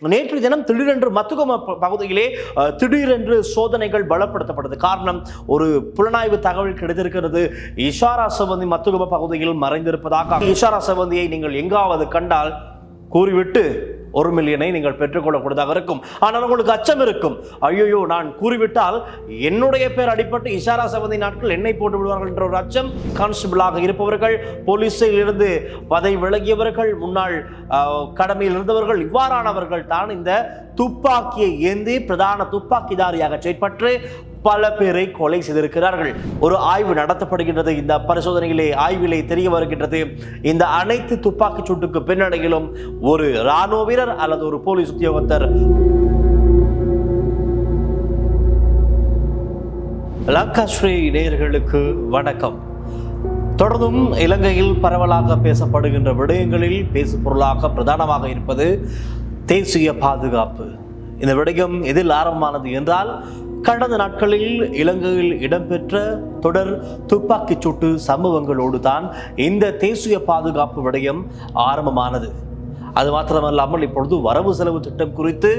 நேற்று தினம் திடீரென்று மத்துகம ப- பகுதியிலே அஹ், திடீரென்று சோதனைகள் பலப்படுத்தப்பட்டது. காரணம் ஒரு புலனாய்வு தகவல் கிடைத்திருக்கிறது. இஷாரா சவந்தி மத்துகம பகுதியில் மறைந்திருப்பதாக. இஷாரா சவந்தியை நீங்கள் எங்காவது கண்டால் கூறிவிட்டு ஒரு மில்லியனை நீங்கள் பெற்றுக்கொள்ளக்கூடியதாக இருக்கும் ஆனால் உங்களுக்கு அச்சம் இருக்கும். ஐயோ நான் கூறிவிட்டால் என்னுடைய பேர் அடிப்பட்டு இஷாரா சவந்தி நாட்கள் என்னை போட்டு விடுவார்கள் என்ற ஒரு அச்சம் கான்ஸ்டபிளாக இருப்பவர்கள் போலீஸில் இருந்து பதவி விலகியவர்கள் முன்னாள் கடமையில் இருந்தவர்கள் இவ்வாறானவர்கள் தான் இந்த துப்பாக்கியை ஏந்தி பிரதான துப்பாக்கிதாரியாக செயற்பட்டு பல பேரை கொலை செய்திருக்கிறார்கள். ஒரு ஆய்வு நடத்தப்படுகின்றது. இந்த பரிசோதனையிலே ஆய்விலே தெரிய வருகின்றது. இந்த அனைத்து துப்பாக்கிச் சூட்டுக்கு பின்னணியிலும் ஒரு ராணுவ வீரர் அல்லது ஒரு போலீஸ் உத்தியோகத்தர் லங்காஸ்ரீ நேயர்களுக்கு வணக்கம். தொடர்ந்தும் இலங்கையில் பரவலாக பேசப்படுகின்ற விடயங்களில் பேசு பொருளாக பிரதானமாக இருப்பது தேசிய பாதுகாப்பு. இந்த விடயம் எதில் ஆரம்பமானது என்றால் கடந்த நாட்களில் இலங்கையில் இடம்பெற்ற தொடர் துப்பாக்கிச் சூட்டு சம்பவங்களோடு தான் இந்த தேசிய பாதுகாப்பு விடயம் ஆரம்பமானது. அது மாத்திரமல்லாமல் இப்பொழுது வரவு செலவு திட்டம் குறித்து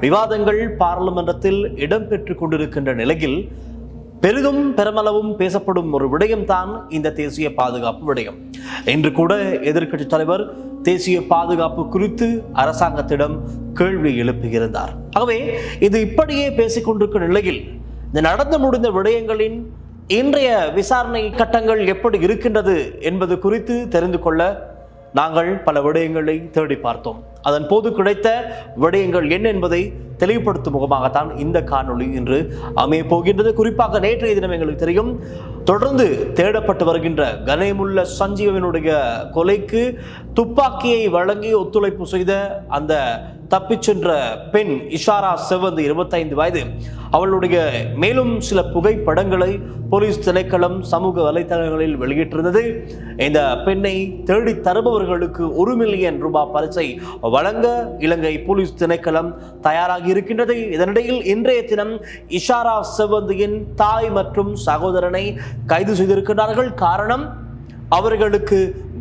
விவாதங்கள் பாராளுமன்றத்தில் இடம்பெற்று கொண்டிருக்கின்ற நிலையில் பெரிதும் பெருமளவும் பேசப்படும் ஒரு விடயம்தான் இந்த தேசிய பாதுகாப்பு விடயம். இன்று கூட எதிர்க்கட்சி தலைவர் தேசிய பாதுகாப்பு குறித்து அரசாங்கத்திடம் கேள்வி எழுப்பியிருந்தார் ஆகவே இது இப்படியே பேசிக்கொண்டிருக்கும் நிலையில் இந்த நடந்து முடிந்த விடயங்களின் இன்றைய விசாரணை கட்டங்கள் எப்படி இருக்கின்றது என்பது குறித்து தெரிந்து கொள்ள நாங்கள் பல விடயங்களை தேடி பார்த்தோம். அதன் போது கிடைத்த விடயங்கள் என்ன என்பதை தெளிவுபடுத்தும் முகமாகத்தான் இந்த காணொளி இன்று அமைய போகின்றது. குறிப்பாக நேற்றைய தினம் எங்களுக்கு தெரியும் தொடர்ந்து தேடப்பட்டு வருகின்ற கனேமுள்ள சஞ்சீவனுடைய கொலைக்கு துப்பாக்கியை வழங்கி ஒத்துழைப்பு செய்த அந்த தப்பிச் சென்ற பெண் இஷாரா செவந்த் இருபத்தைந்து வயது. அவளுடைய மேலும் சில புகைப்படங்களை போலீஸ் திணைக்களம் சமூக வலைத்தளங்களில் வெளியிட்டிருந்தது. இந்த பெண்ணை தேடி தருபவர்களுக்கு ஒரு மில்லியன் ரூபாய் பரிசை வழங்க இலங்கை போலீஸ் திணைக்களம் தயாராகி இருக்கின்றது. இதனிடையில் இன்றைய தினம் இஷாரா செவந்தியின் தாய் மற்றும் சகோதரனை கைது செய்திருக்கிறார்கள் காரணம் அவர்களுக்கு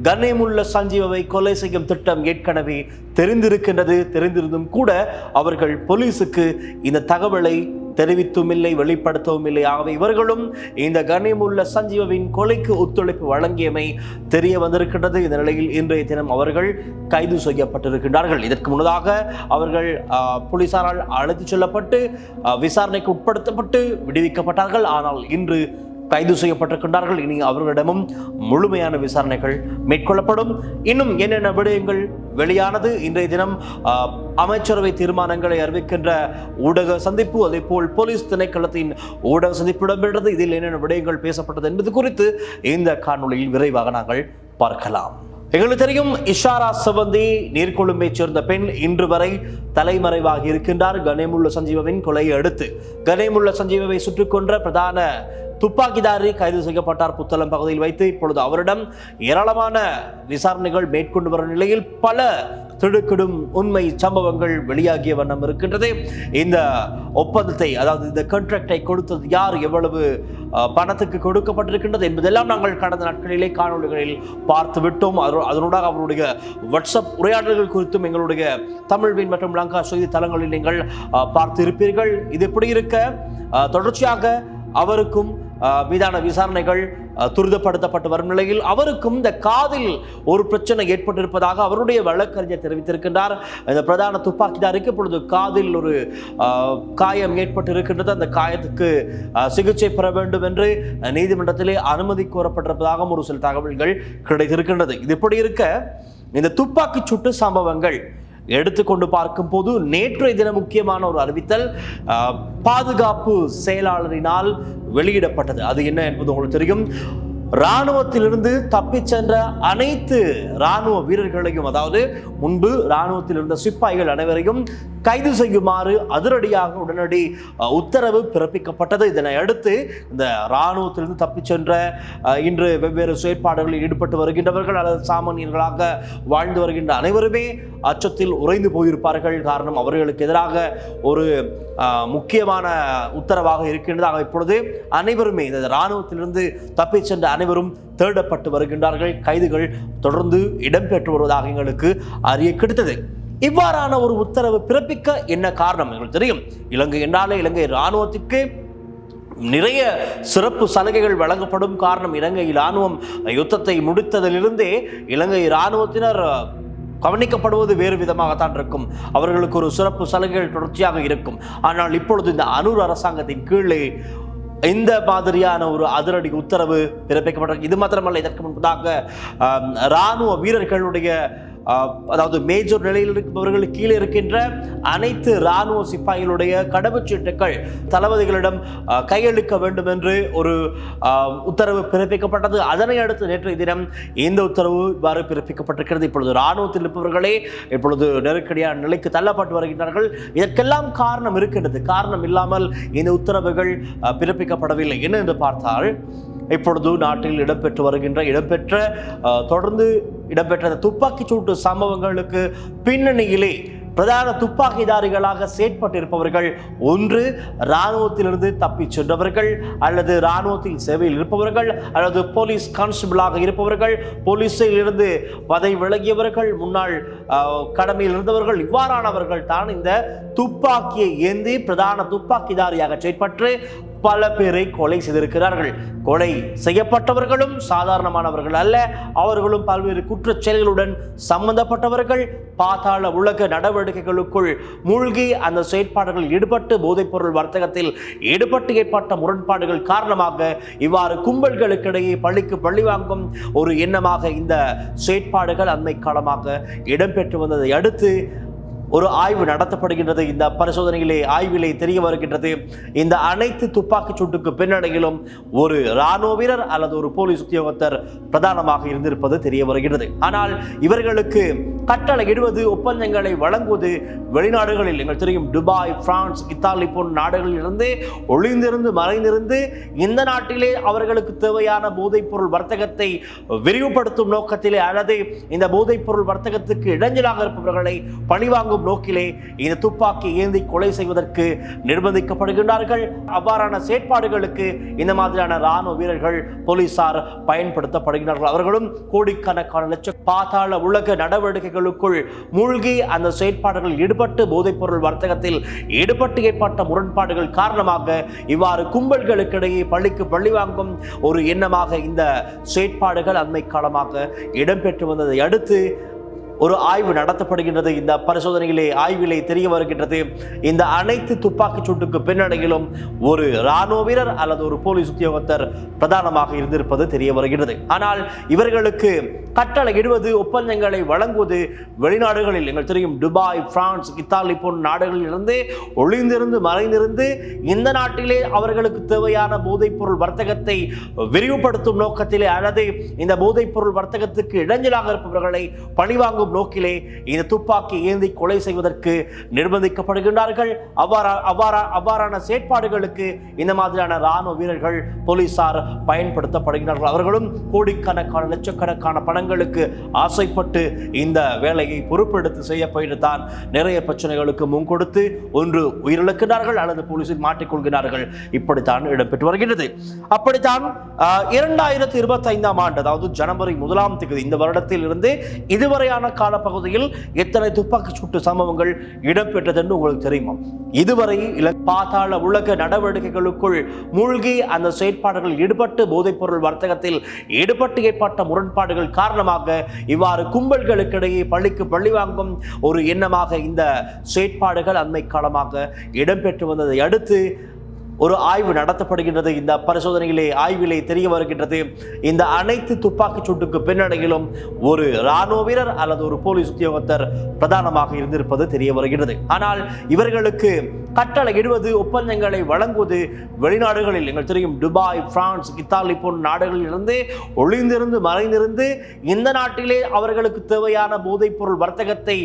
கண்ணியமுள்ள சஞ்சீவவை கொலை செய்யும் திட்டம் ஏற்கனவே தெரிந்திருக்கின்றது. தெரிந்திருந்தும் கூட அவர்கள் போலீசுக்கு இந்த தகவலை தெரிவித்தும் இல்லை வெளிப்படுத்தவும் இல்லை ஆகவே இவர்களும் இந்த கண்ணியமுள்ள சஞ்சீவவின் கொலைக்கு ஒத்துழைப்பு வழங்கியமை தெரிய வந்திருக்கின்றது. இந்த நிலையில் இன்றைய தினம் அவர்கள் கைது செய்யப்பட்டிருக்கின்றார்கள். இதற்கு முன்னதாக அவர்கள் போலீசாரால் அழைத்துச் செல்லப்பட்டு விசாரணைக்கு உட்படுத்தப்பட்டு விடுவிக்கப்பட்டார்கள். ஆனால் இன்று கைது செய்யப்பட்டிருக்கின்றார்கள். இனி அவர்களிடமும் முழுமையான விசாரணைகள் மேற்கொள்ளப்படும். இன்னும் என்னென்ன விடயங்கள் வெளியானது? இன்றைய தினம் அமைச்சரவை தீர்மானங்களை அறிவிக்கின்ற ஊடக சந்திப்பு அதே போல் போலீஸ் திணைக்களத்தின் ஊடக சந்திப்பு இடம்பெற்றது. இதில் என்னென்ன விடயங்கள் பேசப்பட்டது என்பது குறித்து இந்த காணொளியில் விரைவாக நாங்கள் பார்க்கலாம். எங்களுக்கு தெரியும் இஷாரா சவந்தி நீர்கொழும்பைச் சேர்ந்த பெண் இன்று வரை தலைமறைவாக இருக்கின்றார். கணேமுள்ள சஞ்சீவவின் கொலையை அடுத்து கணேமுள்ள சஞ்சீவவை சுற்றிக் கொன்ற பிரதான துப்பாக்கிதாரி கைது செய்யப்பட்டார் புத்தளம் பகுதியில் வைத்து இப்பொழுது அவரிடம் ஏராளமான விசாரணைகள் மேற்கொண்டு வரும் நிலையில் பல திடுக்கிடும் உண்மை சம்பவங்கள் வெளியாகிய வண்ணம் இருக்கின்றது. இந்த ஒப்பந்தத்தை அதாவது இந்த கான்ட்ராக்டை கொடுத்தது யார் எவ்வளவு பணத்துக்கு கொடுக்கப்பட்டிருக்கின்றது என்பதெல்லாம் நாங்கள் கடந்த நாட்களிலே காணொலிகளில் பார்த்து விட்டோம் அதனூடாக அவருடைய வாட்ஸ்அப் உரையாடல்கள் குறித்தும் எங்களுடைய தமிழ்வின் மற்றும் லங்கா செய்தி தளங்களில் நீங்கள் பார்த்து இருப்பீர்கள் இது எப்படி இருக்க? தொடர்ச்சியாக அவருக்கும் மீதான விசாரணைகள் துரிதப்படுத்தப்பட்டு வரும் நிலையில் அவருக்கும் இந்த காதில் ஒரு பிரச்சனை ஏற்பட்டிருப்பதாக அவருடைய வழக்கறிஞர் தெரிவித்திருக்கின்றார். இந்த பிரதான துப்பாக்கிதாருக்கு இப்பொழுது காதில் ஒரு காயம் ஏற்பட்டிருக்கின்றது. அந்த காயத்துக்கு சிகிச்சை பெற வேண்டும் என்று நீதிமன்றத்திலே அனுமதி கோரப்பட்டிருப்பதாகவும் ஒரு சில தகவல்கள் கிடைத்திருக்கின்றது. இது இப்படி இருக்க இந்த துப்பாக்கி சுட்டு சம்பவங்கள் எடுத்துக்கொண்டு பார்க்கும்போது நேற்றைய தினம் முக்கியமான ஒரு அறிவித்தல் பாதுகாப்பு செயலாளரினால் வெளியிடப்பட்டது. அது என்ன என்பது உங்களுக்கு தெரியும். இராணுவத்திலிருந்து தப்பிச் சென்ற அனைத்து இராணுவ வீரர்களையும் அதாவது முன்பு இராணுவத்தில் இருந்த சிப்பாய்கள் அனைவரையும் கைது செய்யுமாறு அதிரடியாக உடனடி உத்தரவு பிறப்பிக்கப்பட்டது. இதனை அடுத்து இந்த இராணுவத்திலிருந்து தப்பிச் சென்ற இன்று வெவ்வேறு செயற்பாடுகளில் ஈடுபட்டு வருகின்றவர்கள் அல்லது சாமானியர்களாக வாழ்ந்து வருகின்ற அனைவருமே அச்சத்தில் உறைந்து போயிருப்பார்கள். காரணம் அவர்களுக்கு எதிராக ஒரு முக்கியமான உத்தரவாக இருக்கின்றது ஆக இப்பொழுது அனைவருமே இந்த இராணுவத்திலிருந்து தப்பிச் சென்ற அனைவரும் தேடப்பட்டு வருகின்றார்கள். கைதுகள் தொடர்ந்து இடம்பெற்று வருவதாக எங்களுக்கு அறிய கிடைத்தது. இவ்வாறான ஒரு உத்தரவு பிறப்பிக்க என்ன காரணம் எங்களுக்கு தெரியும். இலங்கை என்றாலே இலங்கை இராணுவத்திற்கு நிறைய சிறப்பு சலுகைகள் வழங்கப்படும் காரணம் இலங்கை இராணுவம் யுத்தத்தை முடித்ததிலிருந்தே இலங்கை இராணுவத்தினர் கவனிக்கப்படுவது வேறு விதமாகத்தான் இருக்கும். அவர்களுக்கு ஒரு சிறப்பு சலுகைகள் தொடர்ச்சியாக இருக்கும். ஆனால் இப்பொழுது இந்த அனூர் அரசாங்கத்தின் கீழே இந்த மாதிரியான ஒரு அதிரடி உத்தரவு பிறப்பிக்கப்பட்டிருக்கு. இது மாத்திரமல்ல இதற்கு முன்பதாக இராணுவ வீரர்களுடைய அதாவது மேஜர் நிலையில் இருப்பவர்கள் கீழே இருக்கின்ற அனைத்து இராணுவ சிப்பாய்களுடைய கடவுச்சீட்டுகள் தளபதிகளிடம் கையளிக்க வேண்டும் என்று ஒரு உத்தரவு பிறப்பிக்கப்பட்டது. அதனை அடுத்து நேற்றைய தினம் இந்த உத்தரவு இவ்வாறு பிறப்பிக்கப்பட்டிருக்கிறது. இப்பொழுது இராணுவத்தில் இருப்பவர்களே இப்பொழுது நெருக்கடியான நிலைக்கு தள்ளப்பட்டு வருகின்றார்கள். இதற்கெல்லாம் காரணம் இருக்கின்றது. காரணம் இல்லாமல் இந்த உத்தரவுகள் பிறப்பிக்கப்படவில்லை. என்ன என்று பார்த்தால் இப்பொழுது நாட்டில் இடம்பெற்று வருகின்ற இடம்பெற்ற தொடர்ந்து இடம்பெற்ற இந்த துப்பாக்கிச் சூட்டு சம்பவங்களுக்கு பின்னணியிலே பிரதான துப்பாக்கிதாரிகளாக செயற்பட்டிருப்பவர்கள் ஒன்று இராணுவத்திலிருந்து தப்பிச் சென்றவர்கள் அல்லது இராணுவத்தில் சேவையில் இருப்பவர்கள் அல்லது போலீஸ் கான்ஸ்டபிளாக இருப்பவர்கள் போலீஸில் இருந்து பதை விலகியவர்கள் முன்னாள் கடமையில் இருந்தவர்கள் இவ்வாறானவர்கள் தான் இந்த துப்பாக்கியை ஏந்தி பிரதான துப்பாக்கிதாரியாக செயற்பட்டு பல பேரை கொலை செய்திருக்கிறார்கள். கொலை செய்யப்பட்டவர்களும் சாதாரணமானவர்கள் அல்ல. அவர்களும் பல்வேறு குற்றச் செயல்களுடன் சம்பந்தப்பட்டவர்கள். பாதாள உலக நடவடிக்கைகளுக்குள் மூழ்கி அந்த செயற்பாடுகளில் ஈடுபட்டு போதைப்பொருள் வர்த்தகத்தில் ஈடுபட்டு ஏற்பட்ட முரண்பாடுகள் காரணமாக இவ்வாறு கும்பல்களுக்கிடையே பள்ளிக்கு பழி வாங்கும் ஒரு எண்ணமாக இந்த செயற்பாடுகள் அண்மை காலமாக இடம்பெற்று வந்ததை அடுத்து ஒரு ஆய்வு நடத்தப்படுகின்றது. இந்த பரிசோதனையிலே ஆய்விலே தெரிய வருகின்றது. இந்த அனைத்து துப்பாக்கிச் சூட்டுக்கு பின்னணியிலும் ஒரு இராணுவ வீரர் அல்லது ஒரு போலீஸ் உத்தியோகத்தர் பிரதானமாக இருந்திருப்பது தெரிய வருகிறது ஆனால் இவர்களுக்கு கட்டளை இடுவது ஒப்பந்தங்களை வழங்குவது வெளிநாடுகளில் எங்கள் தெரியும் துபாய் பிரான்ஸ் இத்தாலி போன்ற நாடுகளில் இருந்து ஒளிந்திருந்து மறைந்திருந்து இந்த நாட்டிலே அவர்களுக்கு தேவையான போதைப்பொருள் வர்த்தகத்தை விரிவுபடுத்தும் நோக்கத்திலே அல்லது இந்த போதைப்பொருள் வர்த்தகத்துக்கு இடைஞ்சலாக இருப்பவர்களை பழிவாங்கும் நோக்கிலே இந்த துப்பாக்கி ஏந்தி கொலை செய்வதற்கு நிர்பந்திக்கப்படுகின்றார்கள். அவ்வாறான செயற்பாடுகளுக்கு இந்த மாதிரியான ராணுவ வீரர்கள் போலீசார் பயன்படுத்தப்படுகிறார்கள் அவர்களும் கோடிக்கணக்கான லட்சம் பாதாள உலக நடவடிக்கைகளுக்குள் மூழ்கி அந்த செயற்பாடுகளில் ஈடுபட்டு போதைப்பொருள் வர்த்தகத்தில் ஈடுபட்டு ஏற்பட்ட முரண்பாடுகள் காரணமாக இவ்வாறு கும்பல்களுக்கிடையே பள்ளிக்கு பள்ளி வாங்கும் ஒரு எண்ணமாக இந்த செயற்பாடுகள் அண்மை காலமாக இடம்பெற்று வந்ததை அடுத்து ஒரு ஆய்வு நடத்தப்படுகின்றது. இந்த பரிசோதனையிலே ஆய்விலே தெரிய வருகின்றது. இந்த அனைத்து துப்பாக்கிச் சூட்டுக்கு பின்னணியிலும் ஒரு இராணுவ வீரர் அல்லது ஒரு போலீஸ் உத்தியோகத்தர் பிரதானமாக இருந்திருப்பது தெரிய வருகின்றது. ஆனால் இவர்களுக்கு கட்டளை இடுவது ஒப்பந்தங்களை வழங்குவது வெளிநாடுகளில் எங்கள் தெரியும் துபாய் பிரான்ஸ் இத்தாலி போன்ற நாடுகளில் இருந்து ஒளிந்திருந்து மறைந்திருந்து இந்த நாட்டிலே அவர்களுக்கு தேவையான போதைப்பொருள் வர்த்தகத்தை விரிவுபடுத்தும் நோக்கத்திலே அல்லது இந்த போதைப்பொருள் வர்த்தகத்துக்கு இடைஞ்சலாக இருப்பவர்களை பழிவாங்கும் நோக்கிலே இந்த துப்பாக்கி ஏந்தி கொலை செய்வதற்கு நிர்பந்திக்கப்படுகின்றார்கள். அவ்வாறா அவ்வாறா அவ்வாறான செயற்பாடுகளுக்கு இந்த மாதிரியான இராணுவ வீரர்கள் போலீசார் பயன்படுத்தப்படுகிறார்கள் அவர்களும் கோடிக்கணக்கான லட்சக்கணக்கான பணங்களுக்கு ஆசைப்பட்டு இந்த வேலையை பொறுப்பெடுத்து செய்ய போயிட்டு தான் நிறைய பிரச்சனைகளுக்கு முன் கொடுத்து ஒன்று உயிரிழக்கிறார்கள் அல்லது போலீசில் மாட்டிக்கொள்கிறார்கள். இப்படித்தான் இடம்பெற்று வருகின்றது. அப்படித்தான் இரண்டாயிரத்தி இருபத்தி ஐந்தாம் ஆண்டு அதாவது ஜனவரி முதலாம் தேதி இந்த வருடத்தில் இருந்து இதுவரையான காலப்பகுதியில் எத்தனை துப்பாக்கி சூட்டு சம்பவங்கள் இடம்பெற்றது என்று உங்களுக்கு தெரியுமா? இதுவரை இல- பாதாள உலக நடவடிக்கைகளுக்குள் மூழ்கி அந்த செயற்பாடுகளில் ஈடுபட்டு போதைப்பொருள் வர்த்தகத்தில் ஈடுபட்டு ஏற்பட்ட முரண்பாடுகள் காரணமாக இவ்வாறு கும்பல்களுக்கிடையே பள்ளிக்கு பள்ளி வாங்கும் ஒரு எண்ணமாக இந்த செயற்பாடுகள் அண்மை காலமாக இடம்பெற்று வந்ததை அடுத்து ஒரு ஆய்வு நடத்தப்படுகின்றது. இந்த பரிசோதனையிலே ஆய்விலே தெரிய வருகின்றது. இந்த அனைத்து துப்பாக்கிச் சூட்டுக்கு பின்னணியிலும் ஒரு இராணுவ வீரர் அல்லது ஒரு போலீஸ் உத்தியோகத்தர் பிரதானமாக இருந்திருப்பது தெரிய வருகிறது ஆனால் இவர்களுக்கு கட்டளை இடுவது ஒப்பந்தங்களை வழங்குவது வெளிநாடுகளில் எங்கள் தெரியும் துபாய் பிரான்ஸ் இத்தாலி போன்ற நாடுகளில் இருந்து ஒளிந்திருந்து மறைந்திருந்து இந்த நாட்டிலே அவர்களுக்கு தேவையான போதைப்பொருள் வர்த்தகத்தை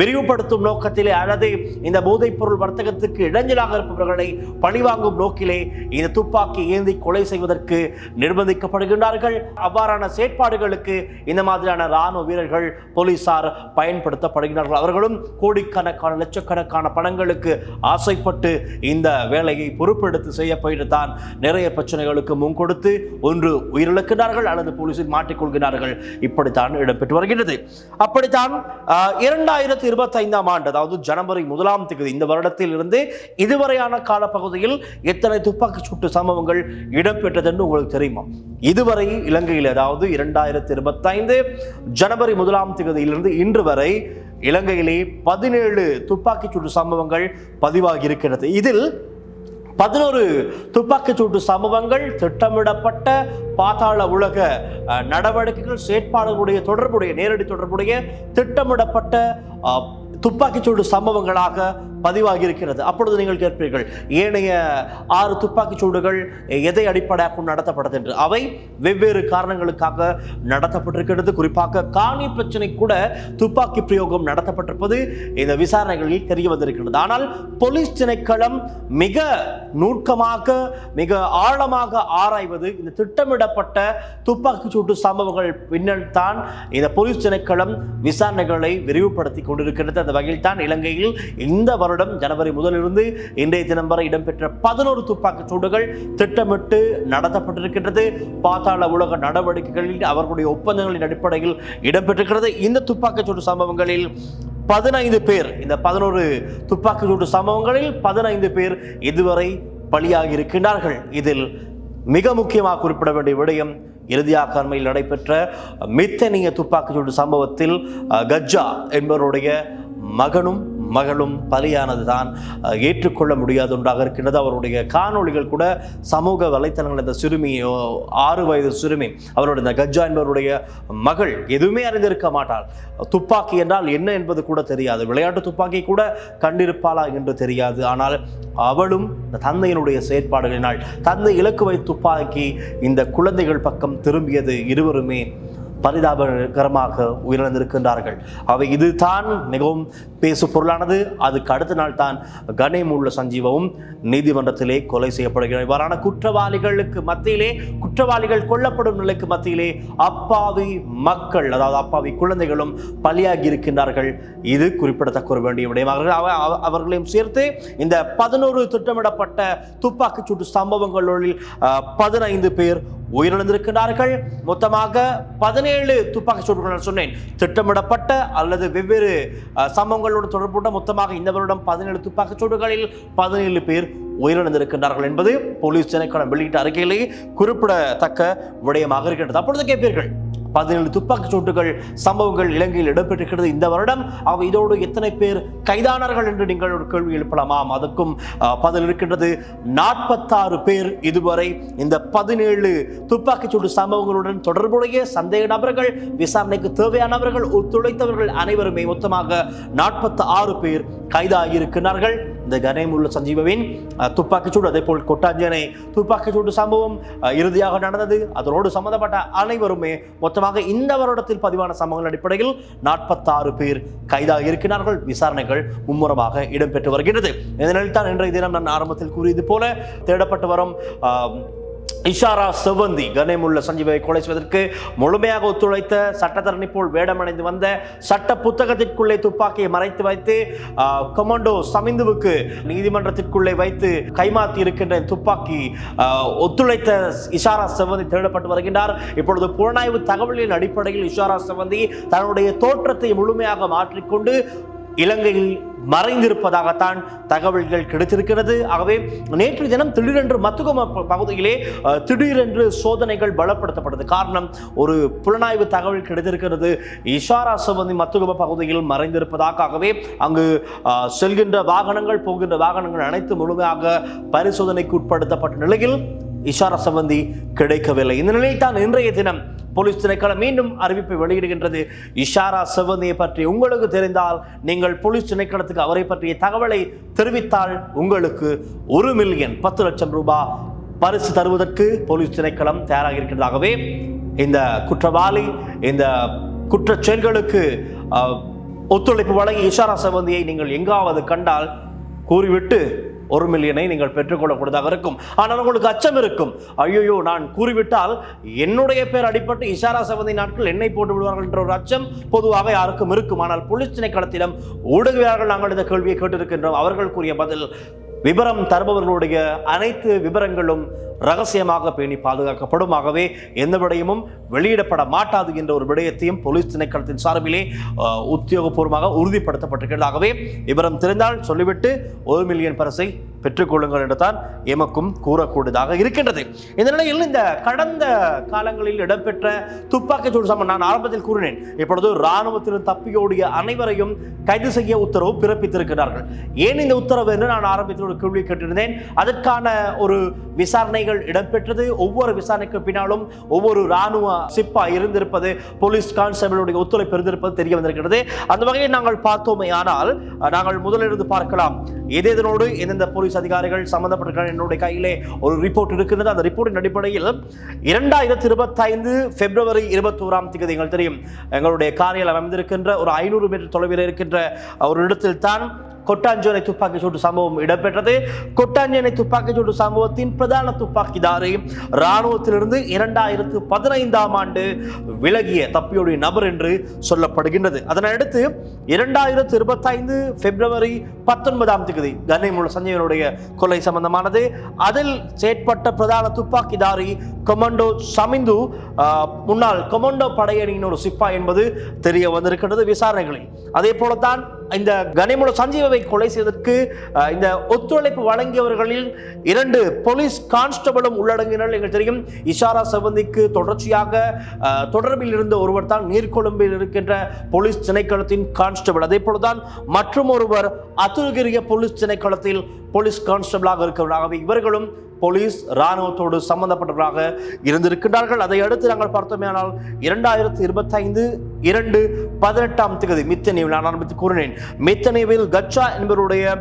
விரிவுபடுத்தும் நோக்கத்திலே அல்லது இந்த போதைப்பொருள் வர்த்தகத்துக்கு இடைஞ்சலாக இருப்பவர்களை பழிவாங்கும் நோக்கிலே இந்த துப்பாக்கி ஏந்தி கொலை செய்வதற்கு நிர்பந்திக்கப்படுகின்றார்கள். அவ்வாறான செயற்பாடுகளுக்கு இந்த மாதிரியான ராணுவ வீரர்கள் போலீசார் பயன்படுத்தப்படுகிறார்கள் அவர்களும் கோடிக்கணக்கான லட்சக்கணக்கான பணங்களுக்கு ஆசைப்பட்டு இந்த வேலையை பொறுப்பெடுத்து செய்ய தான் நிறைய பிரச்சனைகளுக்கு முன் கொடுத்து ஒன்று உயிரிழக்கிறார்கள் அல்லது போலீசில் மாட்டிக்கொள்கிறார்கள் இப்படித்தான் இடம்பெற்று வருகிறது அப்படித்தான் இரண்டாயிரத்தி இருபத்தி ஐந்தாம் ஆண்டு அதாவது ஜனவரி முதலாம் தேதி இந்த வருடத்தில் இருந்து இதுவரையான காலப்பகுதியில் எத்தனை துப்பாக்கிச் சூட்டு சம்பவங்கள் இடம்பெற்றது என்று உங்களுக்கு தெரியுமா? இதுவரை இலங்கையில் அதாவது இரண்டாயிரத்தி இருபத்தைந்து ஜனவரி முதலாம் தேதியிலிருந்து இன்று வரை இலங்கையிலே பதினேழு துப்பாக்கிச் சூட்டு சம்பவங்கள் பதிவாகி இருக்கிறது இதில் பதினோரு துப்பாக்கிச் சூட்டு சம்பவங்கள் திட்டமிடப்பட்ட பாதாள உலக நடவடிக்கைகள் செயற்பாடுகளுடைய தொடர்புடைய நேரடி தொடர்புடைய திட்டமிடப்பட்ட துப்பாக்கிச்சூடு துப்பாக்கிச் சூடு சம்பவங்களாக பதிவாகி இருக்கிறது அப்பொழுது நீங்கள் கேட்பீர்கள் ஏனைய ஆறு துப்பாக்கிச் சூடுகள் எதை அடிப்படையாக நடத்தப்பட்டது என்று? அவை வெவ்வேறு காரணங்களுக்காக நடத்தப்பட்டிருக்கிறது. குறிப்பாக காணி பிரச்சனை கூட துப்பாக்கி பிரயோகம் நடத்தப்பட்டிருப்பது இந்த விசாரணைகளில் தெரிய வந்திருக்கிறது. ஆனால் போலீஸ் திணைக்களம் மிக நுட்பமாக மிக ஆழமாக ஆராய்வது இந்த திட்டமிடப்பட்ட துப்பாக்கிச் சூட்டு சம்பவங்கள் பின்னர் தான் இந்த போலீஸ் திணைக்களம் விசாரணைகளை விரிவுபடுத்தி கொண்டிருக்கிறது. அந்த வகையில்தான் இலங்கையில் இந்த வருடம் ஜனவரி முதலிருந்து இன்றைய தினம் வரை இடம்பெற்ற பதினோரு துப்பாக்கிச் சூடுகள் திட்டமிட்டு நடத்தப்பட்டிருக்கின்றது. பாதாள உலக நடவடிக்கைகளில் அவர்களுடைய ஒப்பந்தங்களின் அடிப்படையில் இடம்பெற்றிருக்கிறது. இந்த துப்பாக்கிச் சூடு சம்பவங்களில் பதினைந்து பேர் இந்த பதினோரு துப்பாக்கிச் சூடு சம்பவங்களில் பதினைந்து பேர் இதுவரை பலியாகி இருக்கின்றார்கள் இதில் மிக முக்கியமாக குறிப்பிட வேண்டிய விடயம் இறுதியாக அண்மையில் நடைபெற்ற மித்தனிய துப்பாக்கிச்சூடு சம்பவத்தில் கஜ்ஜா என்பவருடைய மகனும் மகளும் பலியானது தான் ஏற்றுக்கொள்ள முடியாத ஒன்றாக இருக்கின்றது. அவருடைய காணொளிகள் கூட சமூக வலைத்தளங்கள் இந்த சிறுமி ஓ, ஆறு வயது சிறுமி அவருடைய இந்த கஜ்ஜா என்பவருடைய மகள் எதுவுமே அறிந்திருக்க மாட்டாள். துப்பாக்கி என்றால் என்ன என்பது கூட தெரியாது. விளையாட்டு துப்பாக்கி கூட கண்டிருப்பாளா என்று தெரியாது. ஆனால் அவளும் இந்த தந்தையினுடைய செயற்பாடுகளினால் தந்தை இலக்கு வைத்து துப்பாக்கி இந்த குழந்தைகள் பக்கம் திரும்பியது இருவருமே பரிதாபகரமாக உயிரிழந்திருக்கின்றார்கள். அவை இதுதான் மிகவும் பேசு பொருளானது. அதுக்கு அடுத்த நாள் தான் கணேமுள்ள சஞ்சீவவும் நீதிமன்றத்திலே கொலை செய்யப்படுகிறார் இவ்வாறான குற்றவாளிகளுக்கு மத்தியிலே குற்றவாளிகள் கொல்லப்படும் நிலைக்கு மத்தியிலே அப்பாவி மக்கள் அதாவது அப்பாவி குழந்தைகளும் பலியாகி இருக்கின்றார்கள். இது குறிப்பிடத்தக்க ஒரு வேண்டிய விடயமாக அவ- அவர்களையும் சேர்த்து இந்த பதினோரு திட்டமிடப்பட்ட துப்பாக்கிச்சூட்டு சம்பவங்களில் பதினைந்து பேர் உயிரிழந்திருக்கிறார்கள் மொத்தமாக பதினேழு துப்பாக்கிச்சூடுகள் சொன்னேன். திட்டமிடப்பட்ட அல்லது வெவ்வேறு சம்பவங்கள் சம்பவங்களோடு தொடர்புடன் மொத்தமாக இந்த வருடம் பதினேழு துப்பாக்கிச்சூடுகளில் பதினேழு பேர் உயிரிழந்திருக்கின்றார்கள் என்பது போலீஸ் திணைக்களம் வெளியிட்ட அறிக்கையிலேயே குறிப்பிடத்தக்க விடயமாக இருக்கின்றது. அப்பொழுது கேட்பீர்கள் பதினேழு துப்பாக்கிச் சூட்டுகள் சம்பவங்கள் இலங்கையில் இடம்பெற்றிருக்கிறது. இந்த வருடம் அவை இதோடு எத்தனை பேர் கைதானார்கள் என்று நீங்கள் ஒரு கேள்வி எழுப்பலாமாம் அதுக்கும் பதில் இருக்கின்றது. நாற்பத்தாறு பேர் இதுவரை இந்த பதினேழு துப்பாக்கிச் சூட்டு சம்பவங்களுடன் தொடர்புடைய சந்தேக நபர்கள் விசாரணைக்கு தேவையானவர்கள் ஒத்துழைத்தவர்கள் அனைவருமே மொத்தமாக நாற்பத்தி ஆறு பேர் கைதாகியிருக்கிறார்கள். இந்த கனேமுள்ள சஞ்சீவவின் துப்பாக்கிச்சூடு அதே போல் கொட்டாஞ்சனை துப்பாக்கிச்சூடு சம்பவம் இறுதியாக நடந்தது. அதனோடு சம்பந்தப்பட்ட அனைவருமே மொத்தமாக இந்த வருடத்தில் பதிவான சம்பவங்கள் அடிப்படையில் நாற்பத்தாறு பேர் கைதாக இருக்கிறார்கள் விசாரணைகள் மும்முரமாக இடம்பெற்று வருகிறது இதனால் தான் இன்றைய தினம் நான் ஆரம்பத்தில் கூறியது போல தேடப்பட்டு வரும் இஷாரா செவந்தி கனேமுள்ள சஞ்சீவை கொலை செய்வதற்கு முழுமையாக ஒத்துழைத்த சட்டத்தரணி போல் வேடமடைந்து வந்த சட்ட புத்தகத்திற்குள்ளே துப்பாக்கியை மறைத்து வைத்து ஆஹ், கொமாண்டோ சமிந்துவுக்கு நீதிமன்றத்திற்குள்ளே வைத்து கைமாத்தி இருக்கின்ற துப்பாக்கி ஒத்துழைத்த இஷாரா செவந்தி தேடப்பட்டு வருகின்றார். இப்பொழுது புலனாய்வு தகவலின் அடிப்படையில் இஷாரா செவந்தி தன்னுடைய தோற்றத்தை முழுமையாக மாற்றிக்கொண்டு இலங்கையில் மறைந்திருப்பதாகத்தான் தகவல்கள் கிடைத்திருக்கிறது. ஆகவே நேற்று தினம் திடீரென்று மத்துகம பகுதியிலே திடீரென்று சோதனைகள் பலப்படுத்தப்பட்டது. காரணம் ஒரு புலனாய்வு தகவல் கிடைத்திருக்கிறது. இஷாரா சம்பந்தி மத்துகம பகுதியில் மறைந்திருப்பதாகவே அங்கு செல்கின்ற வாகனங்கள் போகின்ற வாகனங்கள் அனைத்து முழுமையாக பரிசோதனைக்கு உட்படுத்தப்பட்ட நிலையில் இஷாரா சம்பந்தி கிடைக்கவில்லை. இந்த நிலையில் தான் இன்றைய தினம் போலீஸ் திணைக்களம் மீண்டும் அறிவிப்பை வெளியிடுகின்றது. இஷாரா சிவந்தியை பற்றி உங்களுக்கு தெரிந்தால் நீங்கள் போலீஸ் திணைக்களத்துக்கு அவரை பற்றிய தகவலை தெரிவித்தால் உங்களுக்கு ஒரு மில்லியன் பத்து லட்சம் ரூபாய் பரிசு தருவதற்கு போலீஸ் திணைக்களம் தயாராக இருக்கின்றதாகவே இந்த குற்றவாளி இந்த குற்ற செயல்களுக்கு ஒத்துழைப்பு வழங்கி இஷாரா செவந்தியை நீங்கள் எங்காவது கண்டால் கூறிவிட்டு ஒரு மில்லியனை நீங்கள் பெற்றுக்கொள்ளக்கூடியதாக இருக்கும். ஆனால் உங்களுக்கு அச்சம் இருக்கும். ஐயோ நான் கூறிவிட்டால் என்னுடைய பேர் அடிப்பட்டு இஷாரா சபதி நாட்கள் என்னை போட்டு விடுவார்கள் என்ற ஒரு அச்சம் பொதுவாக யாருக்கும் இருக்கும். ஆனால் போலீஸ் திணைக்களத்திடம் ஊடகவியார்கள் நாங்கள் இந்த கேள்வியை கேட்டிருக்கின்றோம். அவர்கள் கூறிய பதில் விபரம் தருபவர்களுடைய அனைத்து விபரங்களும் ரகசியமாக பேணி பாதுகாக்கப்படும். ஆகவே எந்த விடயமும் வெளியிடப்பட மாட்டாது என்ற ஒரு விடயத்தையும் போலீஸ் திணைக்களத்தின் சார்பிலே உத்தியோகபூர்வமாக உறுதிப்படுத்தப்பட்டிருக்கிறது. ஆகவே விபரம் தெரிந்தால் சொல்லிவிட்டு ஒரு மில்லியன் பரிசை பெற்றுக்கொள்ளுங்கள் என்று தான் எமக்கும் கூறக்கூடியதாக இருக்கின்றது. இந்த நிலையில் இந்த கடந்த காலங்களில் இடம்பெற்ற துப்பாக்கிச்சூடு சம்பவம் நான் ஆரம்பத்தில் கூறினேன். இப்பொழுது இராணுவத்திலும் தப்பியோடிய அனைவரையும் கைது செய்ய உத்தரவு பிறப்பித்திருக்கிறார்கள். ஏன் இந்த உத்தரவு என்று நான் ஆரம்பத்தில் ஒரு கேள்வி கேட்டிருந்தேன். அதற்கான ஒரு விசாரணைகள் இடம்பெற்றது. ஒவ்வொரு விசாரணைக்கு பின்னாலும் ஒவ்வொரு இராணுவ சிப்பா இருந்திருப்பது போலீஸ் கான்ஸ்டபிளுடைய ஒத்துழைப்பு இருந்திருப்பது தெரிய வந்திருக்கிறது. அந்த வகையில் நாங்கள் பார்த்தோமே ஆனால் நாங்கள் முதலிருந்து பார்க்கலாம். எதேதனோடு எந்தெந்த போலீஸ் அதிகாரிகள் சம்மந்தப்பட்டிருக்கிறார் என்னுடைய கையிலே ஒரு ரிப்போர்ட் இருக்கிறது. அந்த ரிப்போர்ட்டின் அடிப்படையில் இரண்டாயிரத்தி இருபத்தைந்து பிப்ரவரி இருபத்தோராம் தேதி எங்களுக்கு தெரியும். எங்களுடைய காரியால் அமைந்திருக்கின்ற ஒரு ஐநூறு மீட்டர் தொலைவில் இருக்கின்ற ஒரு இடத்தில் தான் கொட்டாஞ்சோனை துப்பாக்கி சூட்டு சம்பவம் இடம்பெற்றது கொட்டாஞ்சோனை துப்பாக்கி சூட்டு சம்பவத்தின் பிரதான துப்பாக்கிதாரி இராணுவத்திலிருந்து இரண்டாயிரத்து பதினைந்தாம் ஆண்டு விலகிய தப்பியோடைய நபர் என்று சொல்லப்படுகின்றது அதனையடுத்து இரண்டாயிரத்து இருபத்தைந்து பிப்ரவரி பத்தொன்பதாம் தேதி கண்ணியமுள்ள சஞ்சயனுடைய கொலை சம்பந்தமானது அதில் செயற்பட்ட பிரதான துப்பாக்கிதாரி கொமண்டோ சமிந்து முன்னாள் கொமண்டோ படையணியின் ஒரு சிப்பா என்பது தெரிய வந்திருக்கின்றது விசாரணைகளில் அதே போலத்தான் இந்த கனிமுல சஞ்சீவை கொலை செய்வதற்கு இந்த ஒத்துழைப்பு வழங்கியவர்களில் இரண்டு போலீஸ் கான்ஸ்டபிளும் உள்ளடங்கினர். எங்கள் தெரியும் இஷாரா செவந்திக்கு தொடர்ச்சியாக தொடர்பில் இருந்த ஒருவர் தான் நீர்கொழும்பில் இருக்கின்ற போலீஸ் திணைக்களத்தின் கான்ஸ்டபிள். அதே போலதான் மற்றும் ஒருவர் அத்துருகிரிய போலீஸ் திணைக்களத்தில் போலீஸ் கான்ஸ்டபிளாக இருக்கிறார் இவர்களும் போலீஸ் இராணுவத்தோடு சம்பந்தப்பட்டவராக இருந்திருக்கின்றார்கள். அதை அடுத்து நாங்கள் பார்த்தோமேயானால் இரண்டாயிரத்தி இருபத்தைந்து இரண்டு பதினெட்டாம் தேதி மித்தனிவில் நான் ஆரம்பித்து கூறினேன். மித்தனிவில் கச்சா என்பவருடைய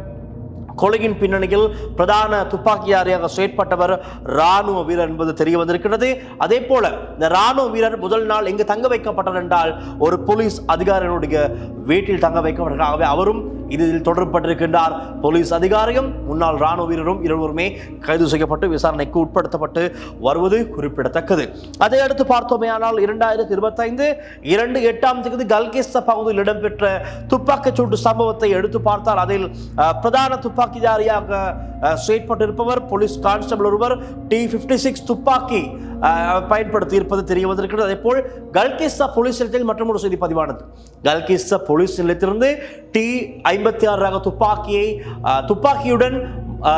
கொலையின் பின்னணியில் பிரதான துப்பாக்கியாரியாக செயற்பட்டவர் ராணுவ வீரர் என்பது தெரிய வந்திருக்கிறது அதே போல இந்த ராணுவ வீரர் முதல் நாள் எங்கு தங்க வைக்கப்பட்டார் என்றால் ஒரு போலீஸ் அதிகாரியினுடைய வீட்டில் தங்க வைக்கப்பட்டார் ஆகவே அவரும் இதில் தொடர்பட்டிருக்கின்றார். போலீஸ் அதிகாரியும் முன்னாள் ராணுவ வீரரும் இருவருமே கைது செய்யப்பட்டு விசாரணைக்கு உட்படுத்தப்பட்டு வருவது குறிப்பிடத்தக்கது. அதை அடுத்து பார்த்தோமேயானால் இரண்டாயிரத்தி இருபத்தைந்து இரண்டு எட்டாம் தேதி கல்கிஸ்த பகுதியில் இடம்பெற்ற துப்பாக்கிச் சூட்டு சம்பவத்தை எடுத்து பார்த்தால் அதில் பிரதான துப்பாக்கிதாரியாக செயற்பட்டிருப்பவர் போலீஸ் கான்ஸ்டபிள் ஒருவர் டி பிப்டி சிக்ஸ் துப்பாக்கி பயன்படுத்தி இருப்பது தெரிய வந்திருக்கிறது. அதே போல் கல்கிஸ்தா போலீஸ் நிலையத்தில் மற்றும் ஒரு செய்தி பதிவானது. கல்கிஸ்தா போலீஸ் நிலையத்திலிருந்து டி ஐம்பத்தி ஆறு ரக துப்பாக்கியை துப்பாக்கியுடன்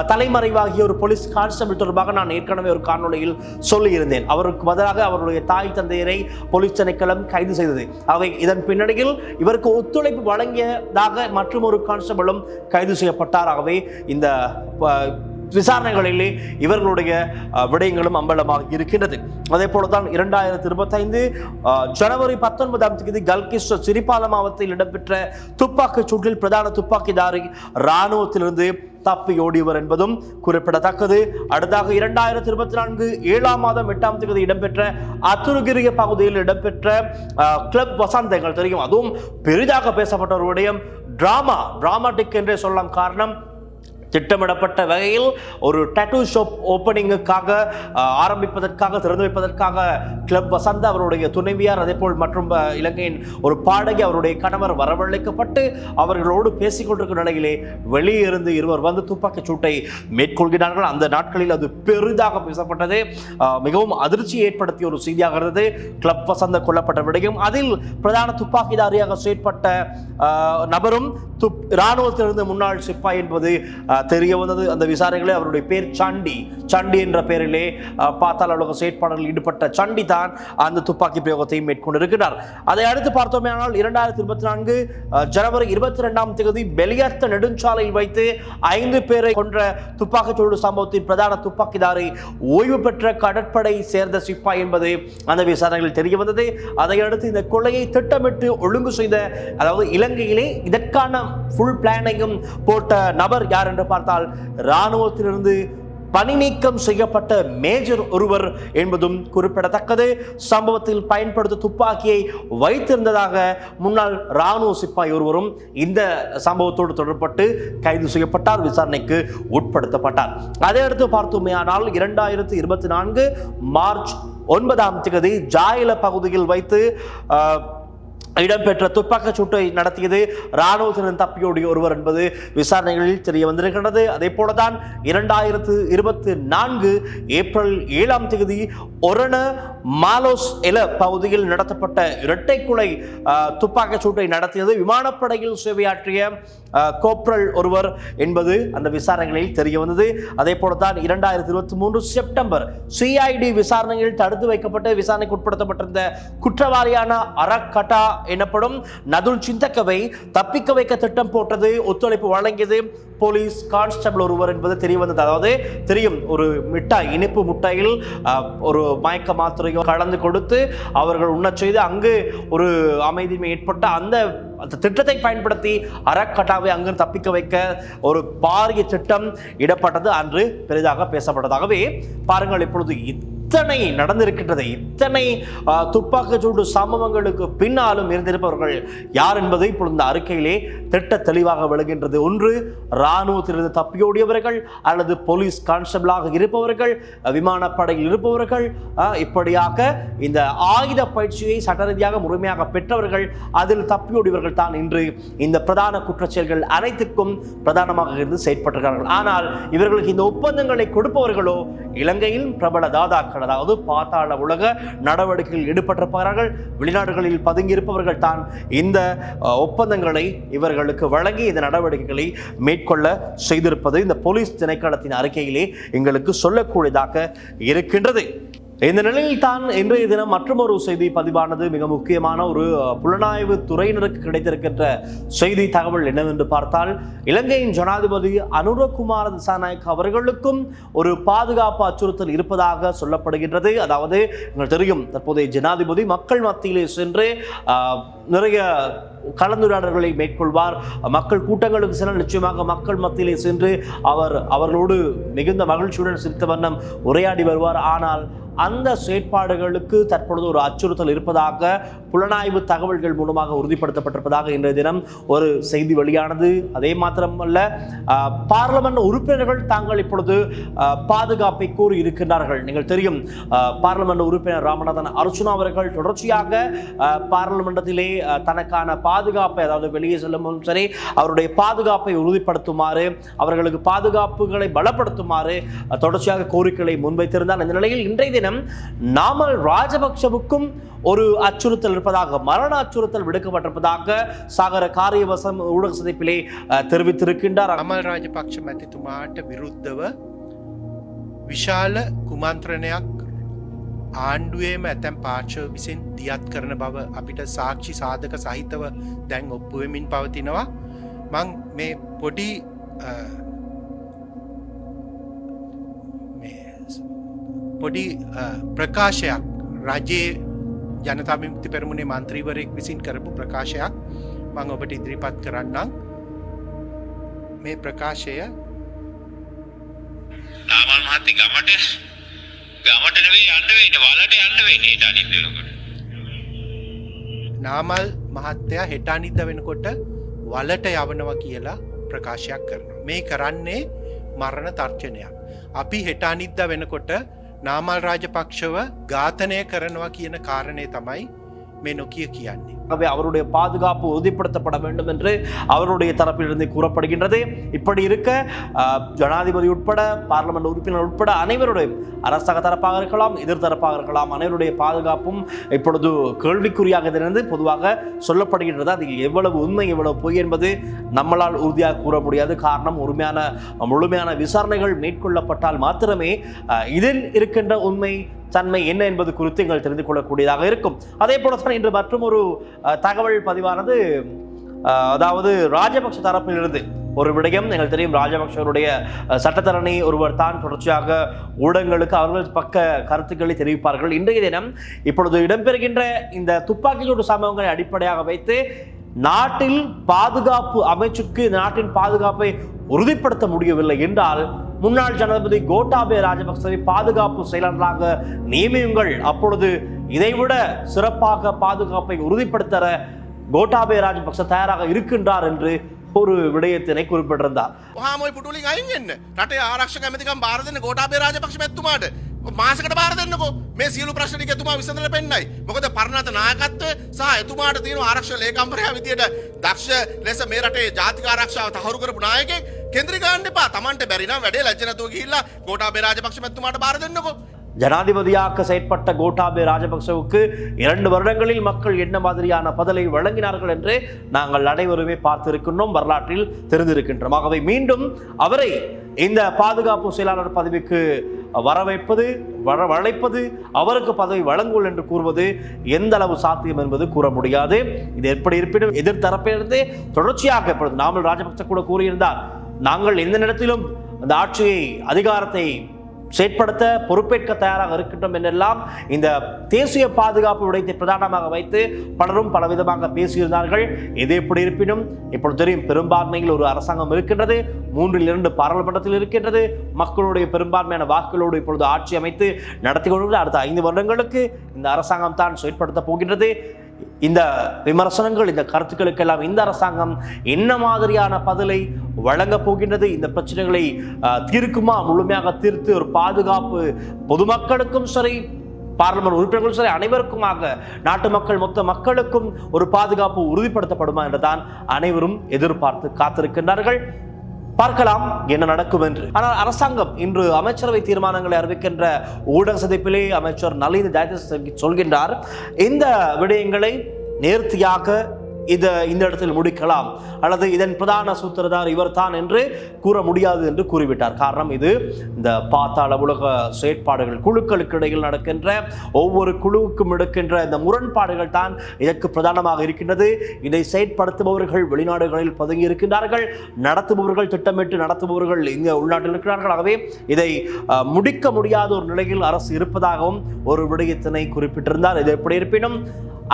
தலைமறைவாகிய ஒரு போலீஸ் கான்ஸ்டபிள் தொடர்பாக நான் ஏற்கனவே ஒரு காணொலியில் சொல்லியிருந்தேன். அவருக்கு பதிலாக அவருடைய தாய் தந்தையரை போலீஸ் திணைக்களம் கைது செய்தது. அவை இதன் பின்னணியில் இவருக்கு ஒத்துழைப்பு வழங்கியதாக மற்றும் ஒரு கான்ஸ்டபிளும் கைது செய்யப்பட்டார். ஆகவே இந்த விசாரணைகளிலே இவர்களுடைய விடயங்களும் அம்பலமாக இருக்கின்றது. அதே போலதான் இரண்டாயிரத்தி இருபத்தைந்து ஜனவரி பத்தொன்பதாம் தேதி கல்கிஸ்ட சிரிபால மாவட்டத்தில் இடம்பெற்ற துப்பாக்கிச் சூட்டில் பிரதான துப்பாக்கிதாரி இராணுவத்திலிருந்து தப்பி ஓடியவர் என்பதும் குறிப்பிடத்தக்கது. அடுத்தாக இரண்டாயிரத்தி இருபத்தி நான்கு ஏழாம் மாதம் எட்டாம் தேதி இடம்பெற்ற அத்துருகிரிய பகுதியில் இடம்பெற்ற அஹ், கிளப் வசந்தங்கள் தெரியும். அதுவும் பெரிதாக பேசப்பட்ட ஒரு விடயம். டிராமா டிராமாட்டிக் என்றே சொல்லலாம் காரணம். திட்டமிடப்பட்ட வகையில் ஒரு டேட்டூ ஷாப் ஓப்பனிங்குக்காக ஆரம்பிப்பதற்காக திறந்து வைப்பதற்காக கிளப் வசந்த அவருடைய துணைவியார் அதே போல் மற்றும் இலங்கையின் ஒரு பாடகி அவருடைய கணவர் வரவழைக்கப்பட்டு அவர்களோடு பேசிக் கொண்டிருக்கும் நிலையிலே வெளியே இருந்து இருவர் வந்து துப்பாக்கிச் சூட்டை மேற்கொள்கிறார்கள். அந்த நாட்களில் அது பெரிதாக பேசப்பட்டது. மிகவும் அதிர்ச்சி ஏற்படுத்திய ஒரு செய்தியாக இருந்தது. கிளப் வசந்த கொல்லப்பட்ட விடையும். அதில் பிரதான துப்பாக்கிதாரியாக செயற்பட்ட நபரும் துப் இராணுவத்திலிருந்து முன்னாள் சிப்பாய் என்பது தெரிய வந்தது அந்த விசாரணைகளை அவருடைய பேர் சண்டி. சண்டி என்ற பெயரிலே பார்த்தால் அலுவலக உலக செயற்பாடுகளில் ஈடுபட்ட சண்டி தான் அந்த துப்பாக்கி பிரயோகத்தையும் மேற்கொண்டிருக்கிறார். அதை அடுத்து பார்த்தோமே ஆனால் இரண்டாயிரத்தி இருபத்தி நான்கு ஜனவரி இருபத்தி ரெண்டாம் தேதி பெலியாத்த நெடுஞ்சாலையில் வைத்து ஐந்து பேரை கொன்ற துப்பாக்கிச்சூடு சம்பவத்தின் பிரதான துப்பாக்கிதாரி ஓய்வு பெற்ற கடற்படை சேர்ந்த சிப்பாய் என்பது அந்த விசாரணைகளில் தெரிய வந்தது. அதை அடுத்து இந்த கொலையை திட்டமிட்டு ஒழுங்கு செய்த அதாவது இலங்கையிலே இதற்கான ஃபுல் பிளானையும் போட்ட நபர் யார் என்று பார்த்தால் இராணுவத்திலிருந்து பணி நீக்கம் செய்யப்பட்ட மேஜர் ஒருவர் என்பதும் குறிப்பிடத்தக்கது. சம்பவத்தில் பயன்படுத்த துப்பாக்கியை வைத்திருந்ததாக முன்னாள் ராணுவ சிப்பாய் ஒருவரும் இந்த சம்பவத்தோடு தொடர்பட்டு கைது செய்யப்பட்டார் விசாரணைக்கு உட்படுத்தப்பட்டார். அதையடுத்து பார்த்தோமேயானால் இரண்டாயிரத்தி இருபத்தி நான்கு மார்ச் ஒன்பதாம் தேதி ஜாயில பகுதியில் வைத்து ஆஹ், இடம்பெற்ற துப்பாக்கிச் சூட்டை நடத்தியது இராணுவத்தினர் தப்பியோடிய ஒருவர் என்பது விசாரணைகளில் தெரிய வந்திருக்கின்றது. அதே போலதான் இரண்டாயிரத்து இருபத்தி நான்கு ஏப்ரல் ஏழாம் தேதி ஒரண மாலோஸ் எல பகுதியில் நடத்தப்பட்ட இரட்டை குலை துப்பாக்கிச் சூட்டை நடத்தியது. விமானப்படையில் சேவையாற்றிய கோப்ரல் ஒருவர் என்பது அந்த விசாரணைகளில் தெரிய வந்தது. அதே போலதான் இரண்டாயிரத்தி இருபத்தி மூன்று செப்டம்பர் சிஐடி விசாரணையில் தடுத்து வைக்கப்பட்டு விசாரணைக்கு உட்படுத்தப்பட்டிருந்த குற்றவாளியான அரக்கட்டா எனப்படும் நதுல் சிந்தக்கவை தப்பிக்க வைக்க திட்டம் போட்டது ஒத்துழைப்பு வழங்கியது போலீஸ் கான்ஸ்டபிள் ஒருவர் என்பது தெரிய வந்தது. அதாவது தெரியும் ஒரு மிட்டாய் இனிப்பு முட்டையில் ஒரு மயக்க மாத்திரையோ கலந்து கொடுத்து அவர்கள் உண்ணச் செய்து அங்கு ஒரு அமைதிமை ஏற்பட்ட அந்த அந்த திட்டத்தை பயன்படுத்தி அறக்கட்டாவை அங்கு தப்பிக்க வைக்க ஒரு பாரிய திட்டம் இடப்பட்டது. அன்று பெரிதாக பேசப்பட்டதாகவே பாருங்கள் இப்பொழுது இத்தனை நடந்திருக்கின்றது. இத்தனை துப்பாக்கி சூடு சம்பவங்களுக்கு பின்னாலும் இருந்திருப்பவர்கள் யார் என்பது இப்பொழுது இந்த அறிக்கையிலே திட்ட தெளிவாக விளங்குகின்றது. ஒன்று இராணுவத்திலிருந்து தப்பியோடியவர்கள் அல்லது போலீஸ் கான்ஸ்டபிளாக இருப்பவர்கள் விமானப்படையில் இருப்பவர்கள் இப்படியாக இந்த ஆயுத பயிற்சியை சட்ட ரீதியாக முழுமையாக பெற்றவர்கள் அதில் தப்பியோடியவர்கள் தான் இன்று இந்த பிரதான குற்றச்செயல்கள் அனைத்துக்கும் பிரதானமாக இருந்து செயற்பட்டிருக்கிறார்கள். ஆனால் இவர்களுக்கு இந்த ஒப்பந்தங்களை கொடுப்பவர்களோ இலங்கையில் பிரபல தாதாக்கள் அதாவது பாத்தாள உலக நடவடிக்கையில் ஈடுபட்டிருப்பார்கள் வெளிநாடுகளில் பதுங்கியிருப்பவர்கள் தான் இந்த ஒப்பந்தங்களை இவர்களுக்கு வழங்கி இந்த நடவடிக்கைகளை மேற்கொள்ள செய்திருப்பது இந்த போலீஸ் திணைக்களத்தின் அறிக்கையிலே எங்களுக்கு சொல்லக்கூடியதாக இருக்கின்றது. இந்த நிலையில் தான் இன்றைய தினம் மற்றொரு செய்தி பதிவானது. மிக முக்கியமான ஒரு புலனாய்வு துறையினருக்கு கிடைத்திருக்கின்ற செய்தி தகவல் என்னவென்று பார்த்தால் இலங்கையின் ஜனாதிபதி அனுரகுமார திசாநாயக் அவர்களுக்கும் ஒரு பாதுகாப்பு அச்சுறுத்தல் இருப்பதாக சொல்லப்படுகின்றது. அதாவது உங்களுக்கு தெரியும் தற்போதைய ஜனாதிபதி மக்கள் மத்தியிலே சென்று நிறைய கலந்துரையாடல்களை மேற்கொள்வார். மக்கள் கூட்டங்களுக்கு சென்ற நிச்சயமாக மக்கள் மத்தியிலே சென்று அவர் அவர்களோடு மிகுந்த மகிழ்ச்சியுடன் சிரித்த வண்ணம் உரையாடி வருவார். ஆனால் அந்த செயற்பாடுகளுக்கு தற்பொழுது ஒரு அச்சுறுத்தல் இருப்பதாக புலனாய்வு தகவல்கள் மூலமாக உறுதிப்படுத்தப்பட்டிருப்பதாக இன்றைய தினம் ஒரு செய்தி வெளியானது. அதே மாத்திரமல்ல பார்லமெண்ட் உறுப்பினர்கள் தாங்கள் இப்பொழுது பாதுகாப்பை கூறி இருக்கின்றார்கள் நீங்கள் தெரியும் பார்லமெண்ட் உறுப்பினர் ராமநாதன் அர்ச்சுனா அவர்கள் தொடர்ச்சியாக பார்லமெண்டத்திலே தனக்கான பாதுகாப்பை அதாவது வெளியே செல்லும் சரி அவருடைய பாதுகாப்பை உறுதிப்படுத்துமாறு அவர்களுக்கு பாதுகாப்புகளை பலப்படுத்துமாறு தொடர்ச்சியாக கோரிக்கைகளை முன்வைத்திருந்தார் இந்த நிலையில் இன்றைய தினம் நாமல் ராஜபக்சவுக்கும் ஒரு அச்சுறுத்தல் இருப்பதாக மரண அச்சுறுத்தல் விடுக்கப்பட்டிருப்பதாக சாகர காரியவசம் ஊடக சந்திப்பிலே அஹ், தெரிவித்திருக்கின்றார் අමල් රාජපක්ෂ මැතිතුමාට විරුද්ධව විශාල කුමන්ත්‍රණයක් ආණ්ඩුවේම ඇතැම් පාර්ශව විසින් දියත් කරන බව අපිට සාක්ෂි සාධක සහිතව දැන් ඔප්පුවමින් පවතිනවා මං මේ පොඩි අ, මේ පොඩි ප්‍රකාශයක් රජයේ ජනතාමිමුක්ති පෙරමුණේ මන්ත්‍රීවරයෙක් විසින් කරපු ප්‍රකාශයක් මං ඔබට ඉදිරිපත් කරන්නම් මේ ප්‍රකාශය නාමල් මහත්තය ගමට ගමට නෙවෙයි යන්න වෙන්නේ වලට යන්න වෙන්නේ ඊට අනිත් වෙනකොට. නාමල් මහත්තයා හෙට අනිද්ද වෙනකොට වලට යවනවා කියලා ප්‍රකාශයක් කරනවා. මේ කරන්නේ මරණ තර්ජනයක්. අපි හෙට අනිද්ද වෙනකොට නාමල් රාජපක්ෂව ඝාතනය කරනවා කියන කාරණය තමයි මේ නොකිය කියන්නේ. ஆகவே அவருடைய பாதுகாப்பு உறுதிப்படுத்தப்பட வேண்டும் என்று அவருடைய தரப்பிலிருந்து கூறப்படுகின்றது. இப்படி இருக்க ஜனாதிபதி உட்பட பார்லமெண்ட் உறுப்பினர் உட்பட அனைவருடைய அரசாங்க தரப்பாக இருக்கலாம் எதிர் தரப்பாக இருக்கலாம் அனைவருடைய பாதுகாப்பும் இப்பொழுது கேள்விக்குறியாக இருந்து பொதுவாக சொல்லப்படுகின்றது. அது எவ்வளவு உண்மை எவ்வளவு பொய் என்பது நம்மளால் உறுதியாக கூற முடியாது. காரணம் உண்மையான முழுமையான விசாரணைகள் மேற்கொள்ளப்பட்டால் மாத்திரமே இதில் இருக்கின்ற உண்மை தன்மை என்ன என்பது குறித்து எங்கள் தெரிந்து கொள்ளக்கூடியதாக இருக்கும். அதே போலத்தான் இன்று மற்றும் ஒரு தகவல் பதிவானது அதாவது ராஜபக்ஷ தரப்பிலிருந்து ஒரு விடயம். எங்களுக்கு தெரியும் ராஜபக்ஷவருடைய சட்டத்தரணி ஒருவர் தான் தொடர்ச்சியாக ஊடகங்களுக்கு அவர்கள் பக்க கருத்துக்களை தெரிவிப்பார்கள். இன்றைய தினம் இப்பொழுது இடம்பெறுகின்ற இந்த துப்பாக்கிச்சூடு சம்பவங்களை அடிப்படையாக வைத்து நாட்டில் பாதுகாப்பு அமைச்சுக்கு இந்த நாட்டின் பாதுகாப்பை உறுதிப்படுத்த முடியவில்லை என்றால் முன்னாள் ஜனாதிபதி கோட்டாபே ராஜபக்சவை பாதுகாப்பு செயலாளராக நியமியுங்கள். அப்பொழுது இதைவிட சிறப்பாக பாதுகாப்பை உறுதிப்படுத்த கோட்டாபே ராஜபக்ச தயாராக இருக்கின்றார் என்று ஒரு விடயத்தினை குறிப்பிட்டிருந்தார் හාමයි පුටුලින් අයින් වෙන්න රටේ ආරක්ෂක ඇමතිකම් බාර දෙන්න ගෝඨාභය රාජපක්ෂ මැතිතුමාට මාසකට බාර දෙන්නකෝ මේ සියලු ප්‍රශ්න ටික එතුමා විසඳලා පෙන්නයි මොකද පරණත නායකත්වය සහ එතුමාට තියෙන ආරක්ෂක ලේකම්වරයා විදියට දක්ෂ ලෙස මේ රටේ ජාතික ආරක්ෂාව තහවුරු කරපු නායකයෙක් කේන්ද්‍රීය ගන්න එපා Tamanට බැරි නම් වැඩේ ලැජ්ජ නැතුව ගිහිල්ලා ගෝඨාභය රාජපක්ෂ මැතිතුමාට බාර දෙන්නකෝ ஜனாதிபதியாக செயற்பட்ட கோட்டாபே ராஜபக்சவுக்கு இரண்டு வருடங்களில் மக்கள் என்ன மாதிரியான பதிலை வழங்கினார்கள் என்று நாங்கள் அனைவருமே பார்த்திருக்கின்றோம் வரலாற்றில் தெரிந்திருக்கின்றோம். ஆகவே மீண்டும் அவரை இந்த பாதுகாப்பு செயலாளர் பதவிக்கு வரவைப்பது வர வளைப்பது அவருக்கு பதவி வழங்குவோம் என்று கூறுவது எந்த அளவு சாத்தியம் என்பது கூற முடியாது. இது எப்படி இருப்பினும் எதிர்த்தரப்பிலிருந்தே தொடர்ச்சியாக இப்பொழுது நாமல் ராஜபக்ச கூட கூறியிருந்தார் நாங்கள் எந்த நேரத்திலும் அந்த ஆட்சியை அதிகாரத்தை செயற்படுத்த பொறுப்பேற்க தயாராக இருக்கின்றோம் என்றெல்லாம் இந்த தேசிய பாதுகாப்பு விடயத்தை பிரதானமாக வைத்து பலரும் பலவிதமாக பேசியிருந்தார்கள். எது எப்படி இருப்பினும் இப்பொழுது தெரியும் பெரும்பான்மையில் ஒரு அரசாங்கம் இருக்கின்றது மூன்றில் இரண்டு பாராளுமன்றத்தில் இருக்கின்றது. மக்களுடைய பெரும்பான்மையான வாக்குகளோடு இப்பொழுது ஆட்சி அமைத்து நடத்தி கொண்டு அடுத்த ஐந்து வருடங்களுக்கு இந்த அரசாங்கம் தான் செயற்படுத்த போகின்றது. இந்த விமர்சனங்கள் இந்த கருத்துக்களுக்கெல்லாம் இந்த அரசாங்கம் என்ன மாதிரியான பதிலை வழங்கப் போகின்றது இந்த பிரச்சனைகளை தீர்க்குமா? முழுமையாக தீர்த்து ஒரு பாதுகாப்பு பொதுமக்களுக்கும் சரி பார்லமெண்ட் உறுப்பினர்களும் சரி அனைவருக்குமாக நாட்டு மக்கள் மொத்த மக்களுக்கும் ஒரு பாதுகாப்பு உறுதிப்படுத்தப்படுமா என்றுதான் அனைவரும் எதிர்பார்த்து காத்திருக்கின்றார்கள். பார்க்கலாம் என்ன நடக்கும் என்று. ஆனால் அரசாங்கம் இன்று அமைச்சரவை தீர்மானங்களை அறிவிக்கின்ற ஊடக சந்திப்பிலே அமைச்சர் நளின் ஜெயதிஸ் சொல்கின்றார் இந்த விடயங்களை நேர்த்தியாக இதை இந்த இடத்தில் முடிக்கலாம். அல்லது இதன் பிரதான சூத்திரதார் இவர்தான் என்று கூற முடியாது என்று கூறிவிட்டார். காரணம் இது இந்த பாத்தாள உலக செயற்பாடுகள் குழுக்களுக்கு இடையில் நடக்கின்ற ஒவ்வொரு குழுவுக்கும் எடுக்கின்ற இந்த முரண்பாடுகள் தான் இதற்கு பிரதானமாக இருக்கின்றது. இதை செயற்படுத்துபவர்கள் வெளிநாடுகளில் பதுங்கி இருக்கின்றார்கள். நடத்துபவர்கள் திட்டமிட்டு நடத்துபவர்கள் இங்கே உள்நாட்டில் இருக்கிறார்கள். ஆகவே இதை முடிக்க முடியாத ஒரு நிலையில் அரசு இருப்பதாகவும் ஒரு விடயத்தினை குறிப்பிட்டிருந்தார். இது எப்படி இருப்பினும்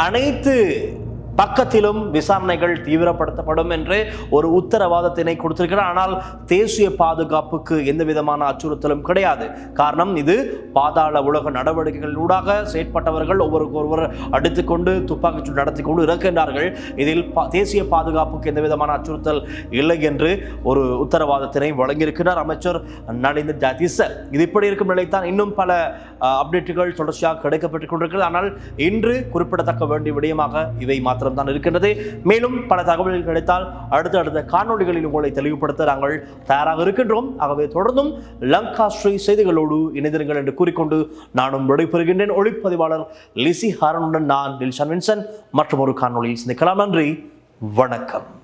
அனைத்து பக்கத்திலும் விசாரணைகள் தீவிரப்படுத்தப்படும் என்று ஒரு உத்தரவாதத்தினை கொடுத்திருக்கிறார். ஆனால் தேசிய பாதுகாப்புக்கு எந்த விதமான அச்சுறுத்தலும் கிடையாது. காரணம் இது பாதாள உலக நடவடிக்கைகளூடாக செயற்பட்டவர்கள் ஒவ்வொருக்கொருவர் அடித்துக்கொண்டு துப்பாக்கிச்சூடு நடத்தி கொண்டு இருக்கின்றார்கள். இதில் பா- தேசிய பாதுகாப்புக்கு எந்த விதமான அச்சுறுத்தல் இல்லை என்று ஒரு உத்தரவாதத்தினை வழங்கியிருக்கிறார் அமைச்சர் நலிந்த ஜாதிச இது இப்படி இருக்கும் நிலைத்தான் இன்னும் பல அப்டேட்டுகள் தொடர்ச்சியாக கிடைக்கப்பட்டுக் கொண்டிருக்கிறது. ஆனால் இன்று குறிப்பிடத்தக்க வேண்டிய விடயமாக இவை மாத்திரம்தான் இருக்கின்றது. மேலும் பல தகவல்கள் கிடைத்தால் அடுத்த அடுத்த காணொளிகளில் உங்களை தெளிவுபடுத்த நாங்கள் தயாராக இருக்கின்றோம். ஆகவே தொடர்ந்தும் லங்கா ஸ்ரீ செய்திகளோடு இணைந்திருங்கள் என்று கூறிக்கொண்டு நானும் விடைபெறுகின்றேன். ஒளிப்பதிவாளர் லிசி ஹாரனுடன் நான் டில்ஷன் வின்சன். மற்றும் ஒரு காணொளியில் சந்திக்கலாம். நன்றி. வணக்கம்.